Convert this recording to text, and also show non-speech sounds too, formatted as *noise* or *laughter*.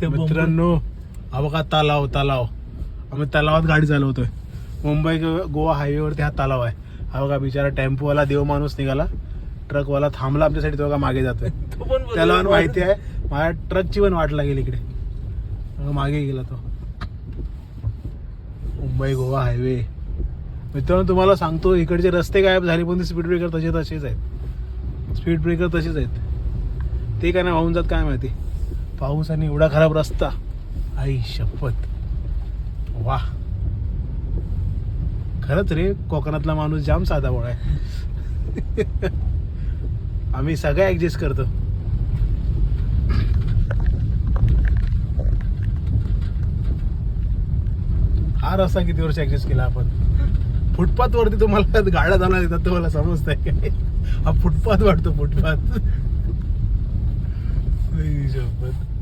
ते मित्रांनो हा बघा तलाव तलाव. आम्ही तलावात गाडी चालवतोय. मुंबई गोवा हायवेवरती हा तलाव आहे. हा बघा बिचारा टेम्पोवाला देव माणूस निघाला. ट्रकवाला थांबला आमच्यासाठी तो बघा मागे जातोय. *laughs* तो त्याला पण माहिती आहे. माझ्या ट्रकची पण वाट लागेल इकडे. मग गेला तो. मुंबई गोवा हायवे. मित्रांनो तुम्हाला सांगतो इकडचे रस्ते गायब झाले पण स्पीड ब्रेकर तसे तसेच आहेत. स्पीड ब्रेकर तसेच आहेत. ते काय नाही वाहून जात काय माहिती? पाऊस आणि एवढा खराब रस्ता. आई शपथ. वा खरंच रे कोकणातला माणूस जाम साधा बोळा आहे. *laughs* आम्ही सगळं ऍडजस्ट करतो. हा रस्ता किती वर्ष ऍडजस्ट केला आपण? फुटपाथ वरती तुम्हाला गाड्या जाणार येतात तुम्हाला समजतंय. काय हा फुटपाथ वाटतो फुटपाथ. आई शपथ